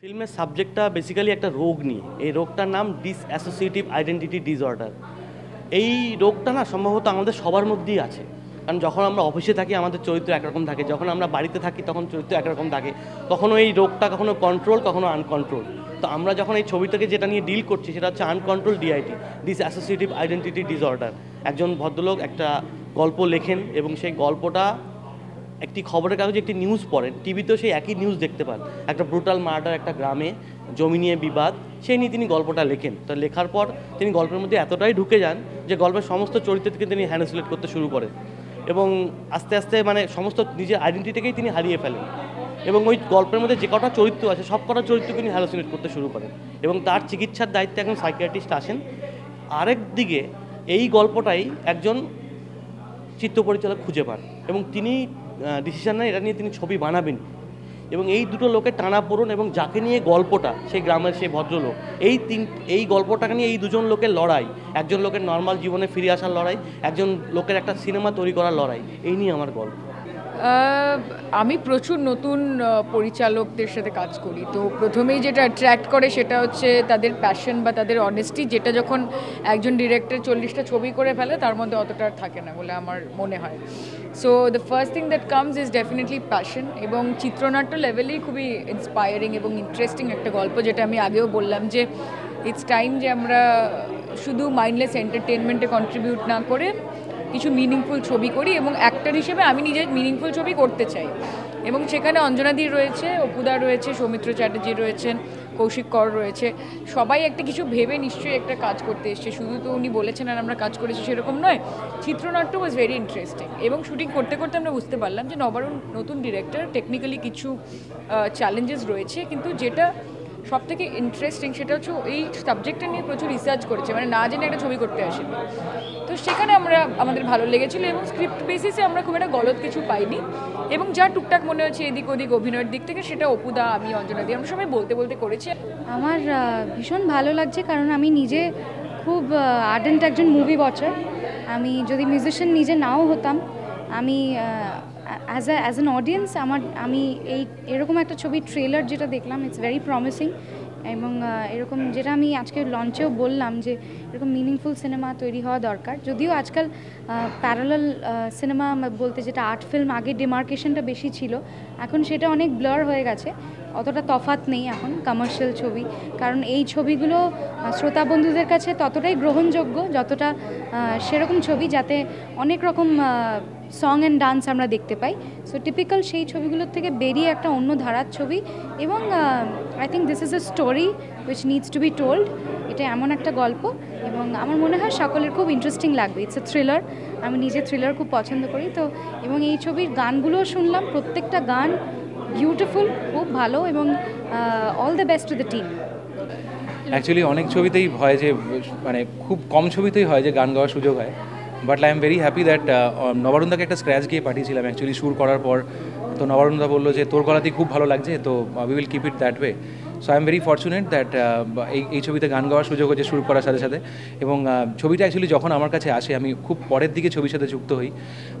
ফিল্মের সাবজেক্টটা বেসিক্যালি একটা রোগ নিয়ে। এই রোগটার নাম ডিসঅ্যাসোসিয়েটিভ আইডেন্টিটি ডিসঅর্ডার এই রোগটা না সম্ভবত আমাদের সবার মধ্যেই আছে। কারণ যখন আমরা অফিসে থাকি, আমাদের চরিত্র একরকম থাকে। যখন আমরা বাড়িতে থাকি, তখন চরিত্র একরকম থাকে। কখনো এই রোগটা কখনো কন্ট্রোল কখনো আনকন্ট্রোল তো আমরা যখন এই ছবিটাকে যেটা নিয়ে ডিল করছি, সেটা হচ্ছে uncontrol DIT dissociative identity disorder একজন ভদ্রলোক একটা গল্প লেখেন এবং সেই গল্পটা একটি খবরের কাগজে একটি নিউজ পড়েন, টিভিতেও সেই একই নিউজ দেখতে পান। একটা ব্রুটাল মার্ডার একটা গ্রামে, জমি নিয়ে বিবাদ, সেই নিয়ে তিনি গল্পটা লেখেন। তো লেখার পর তিনি গল্পের মধ্যে এতটাই ঢুকে যান যে গল্পের সমস্ত চরিত্র থেকে তিনি হ্যান্ডসলেট করতে শুরু করেন। এবং আস্তে আস্তে মানে সমস্ত নিজের আইডেন্টিটিকেই তিনি হারিয়ে ফেলেন। এবং ওই গল্পের মধ্যে যে কটা চরিত্র আছে, সব কটা চরিত্রকে তিনি হ্যালোসিনেট করতে শুরু করেন। এবং তার চিকিৎসার দায়িত্বে একজন সাইকিয়াট্রিস্ট আসেন। আরেক দিকে এই গল্পটাই একজন চিত্র পরিচালক খুঁজে পান। এবং তিনি ডিসিশন নেয় এটা নিয়ে তিনি ছবি বানাবেন এবং এই দুটো লোকের পড়ুন এবং যাকে নিয়ে গল্পটা, সেই গ্রামের সেই ভদ্রলোক, এই তিন, এই গল্পটাকে নিয়ে এই দুজন লোকের লড়াই, একজন লোকের নর্মাল জীবনে ফিরে আসার লড়াই, একজন লোকের একটা সিনেমা তৈরি করার লড়াই, এই নিয়ে আমার গল্প। আমি প্রচুর নতুন পরিচালকদের সাথে কাজ করি। তো প্রথমেই যেটা অ্যাট্রাক্ট করে সেটা হচ্ছে তাদের প্যাশন বা তাদের অনেস্টি যেটা যখন একজন ডিরেক্টর চল্লিশটা ছবি করে ফেলে, তার মধ্যে অতটা থাকে না বলে আমার মনে হয়। So the first thing that comes is definitely passion এবং চিত্রনাট্য লেভেলেই খুবই ইন্সপায়ারিং এবং ইন্টারেস্টিং একটা গল্প, যেটা আমি আগেও বললাম যে ইটস টাইম যে আমরা শুধু মাইন্ডলেস এন্টারটেনমেন্টে কন্ট্রিবিউট না করে কিছু মিনিংফুল ছবি করি এবং অ্যাক্টর হিসেবে আমি নিজে মিনিংফুল ছবি করতে চাই। এবং সেখানে অঞ্জনাদি রয়েছে অপুদা রয়েছে, সৌমিত্র চ্যাটার্জি রয়েছেন, কৌশিক কর রয়েছে। সবাই একটা কিছু ভেবে নিশ্চয়ই একটা কাজ করতে এসছে। শুধু তো উনি বলেছেন আর আমরা কাজ করেছি সেরকম নয়, চিত্রনাট্য ওয়াজ ভেরি ইন্টারেস্টিং এবং শুটিং করতে করতে আমরা বুঝতে পারলাম যে নবারুণ নতুন ডিরেক্টর টেকনিক্যালি কিছু চ্যালেঞ্জেস রয়েছে। কিন্তু যেটা সব থেকে ইন্টারেস্টিং সেটা হচ্ছে এই সাবজেক্টটা নিয়ে প্রচুর রিসার্চ করেছে মানে না জেনে একটা ছবি করতে আসেনি। তো সেখানে আমরা, আমাদের ভালো লেগেছিলো এবং স্ক্রিপ্ট বেসিসে আমরা খুব একটা গলত কিছু পাইনি। এবং যা টুকটাক মনে হচ্ছে এদিক ওদিক অভিনয়ের দিক থেকে, সেটা অপুদা, আমি, অঞ্জনা দিয়ে আমরা সবাই বলতে বলতে করেছি। আমার ভীষণ ভালো লাগছে কারণ আমি নিজে খুব আর্ডেন্ট একজন মুভি ওয়াচার আমি যদি মিউজিশিয়ান নিজে নাও হতাম, আমি as a as an audience আমার, আমি এই, এরকম একটা ছবি ট্রেলার যেটা দেখলাম ইটস ভেরি প্রমিসিং এবং এরকম যেটা আমি আজকে লঞ্চেও বললাম যে, এরকম মিনিংফুল সিনেমা তৈরি হওয়া দরকার। যদিও আজকাল প্যারালাল সিনেমা বলতে যেটা আর্ট ফিল্ম আগে ডিমার্কেশনটা বেশি ছিল, এখন সেটা অনেক ব্লার হয়ে গেছে। অতটা তফাত নেই এখন কমার্শিয়াল ছবি। কারণ এই ছবিগুলো শ্রোতা বন্ধুদের কাছে ততটাই গ্রহণযোগ্য, যতটা সেরকম ছবি যাতে অনেক রকম সং অ্যান্ড ডান্স আমরা দেখতে পাই। সো টিপিক্যাল সেই ছবিগুলোর থেকে বেরিয়ে একটা অন্য ধারার ছবি এবং I think this is a story which needs to be told এটা এমন একটা গল্প এবং আমার মনে হয় সকলের খুব ইন্টারেস্টিং লাগবে। ইটস এ থ্রিলার আমি নিজে থ্রিলার খুব পছন্দ করি। তো, এবং এই ছবির গানগুলোও শুনলাম। প্রত্যেকটা গান বিউটিফুল খুব ভালো এবং all the best to the team actually অনেক ছবিতেই হয় যে মানে খুব কম ছবিতেই হয় যে গান গাওয়ার সুযোগ হয়। But I'm very happy that নবারুণদাকে একটা স্ক্র্যাচ গিয়ে পাঠিয়েছিলাম অ্যাকচুয়ালি সুর করার পর। তো নবারুণদা বলল যে, তোর গলাতেই খুব ভালো লাগছে, তো we will keep it that way so I'm very fortunate that এই এই ছবিতে গান গাওয়ার সুযোগ হচ্ছে শুরু করার সাথে সাথে। এবং ছবিটা অ্যাকচুয়ালি যখন আমার কাছে আসে, আমি খুব পরের দিকে ছবির সাথে যুক্ত হই।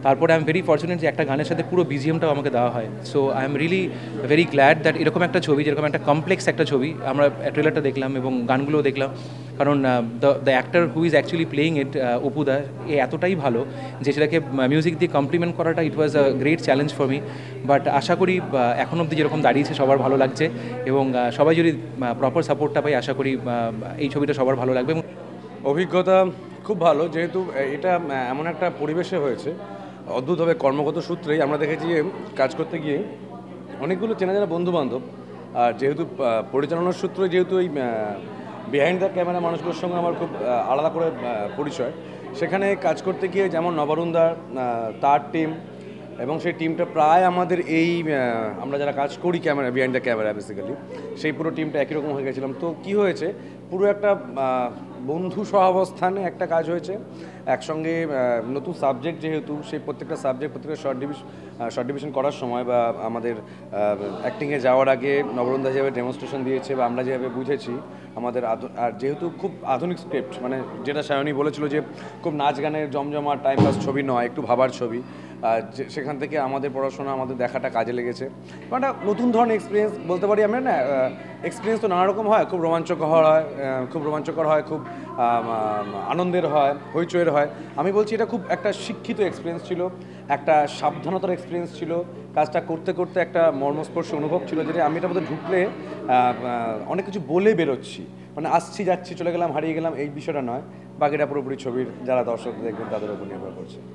তারপরে আই এম ভেরি ফর্চুনেট যে একটা গানের সাথে পুরো বিজিএমটাও আমাকে দেওয়া হয়। So I'm really very glad that এরকম একটা ছবি, যেরকম একটা কমপ্লেক্স একটা ছবি, আমরা ট্রেলারটা দেখলাম এবং গানগুলোও দেখলাম। কারণ the the actor who is actually playing it অপুদা এ এতটাই ভালো যে সেটাকে মিউজিক দিয়ে কমপ্লিমেন্ট করাটা it was a great challenge for me but আশা করি এখন অবধি যেরকম দাঁড়িয়েছে, সবার ভালো লাগছে এবং সবাই যদি প্রপার সাপোর্টটা পাই আশা করি এই ছবিটা সবার ভালো লাগবে। এবং অভিজ্ঞতা খুব ভালো, যেহেতু এটা এমন একটা পরিবেশে হয়েছে, অদ্ভুতভাবে কর্মগত সূত্রেই আমরা দেখেছি যে কাজ করতে গিয়ে অনেকগুলো চেনা জানা বন্ধু বান্ধব আর যেহেতু পরিচালনার সূত্রে যেহেতু এই বিহাইন্ড দ্য ক্যামেরা মানুষগুলোর সঙ্গে আমার খুব আলাদা করে পরিচয়। সেখানে কাজ করতে গিয়ে যেমন নবরুণদার তার টিম এবং সেই টিমটা প্রায় আমাদের এই আমরা যারা কাজ করি camera behind the camera basically সেই পুরো টিমটা একই রকম হয়ে গেছিলাম। তো কি হয়েছে, পুরো একটা বন্ধু সহাবস্থানে একটা কাজ হয়েছে। একসঙ্গে নতুন সাবজেক্ট যেহেতু, সেই প্রত্যেকটা সাবজেক্ট প্রত্যেকটা শর্ট ডিভিশন শর্ট ডিভিশন করার সময় বা আমাদের অ্যাক্টিংয়ে যাওয়ার আগে নবরন্দা যেভাবে ডেমনস্ট্রেশন দিয়েছে বা আমরা যেভাবে বুঝেছি, আমাদের আর যেহেতু খুব আধুনিক স্ক্রিপ্ট মানে যেটা সায়নী বলেছিল যে খুব নাচ গানের জমজমা টাইম পাস ছবি নয়, একটু ভাবার ছবি সেখান থেকে আমাদের পড়াশোনা, আমাদের দেখাটা কাজে লেগেছে। একটা নতুন ধরনের এক্সপিরিয়েন্স বলতে পারি আমরা না এক্সপিরিয়েন্স তো নানা রকম হয়, খুব রোমাঞ্চকর হয় খুব রোমাঞ্চকর হয়, খুব আনন্দের হয়, হইচইয়ের হয়। আমি বলছি এটা খুব একটা শিক্ষিত এক্সপিরিয়েন্স ছিল। একটা সাবধানতার এক্সপিরিয়েন্স ছিল। কাজটা করতে করতে একটা মর্মস্পর্শ অনুভব ছিল যেটা আমি এটা মধ্যে ঢুকলে অনেক কিছু বলে বেরোচ্ছি। মানে আসছি, যাচ্ছি, চলে গেলাম, হারিয়ে গেলাম, এই বিষয়টা নয়। বাকিটা পুরোপুরি ছবির, যারা দর্শক দেখবেন, তাদের উপর নির্ভর করছে।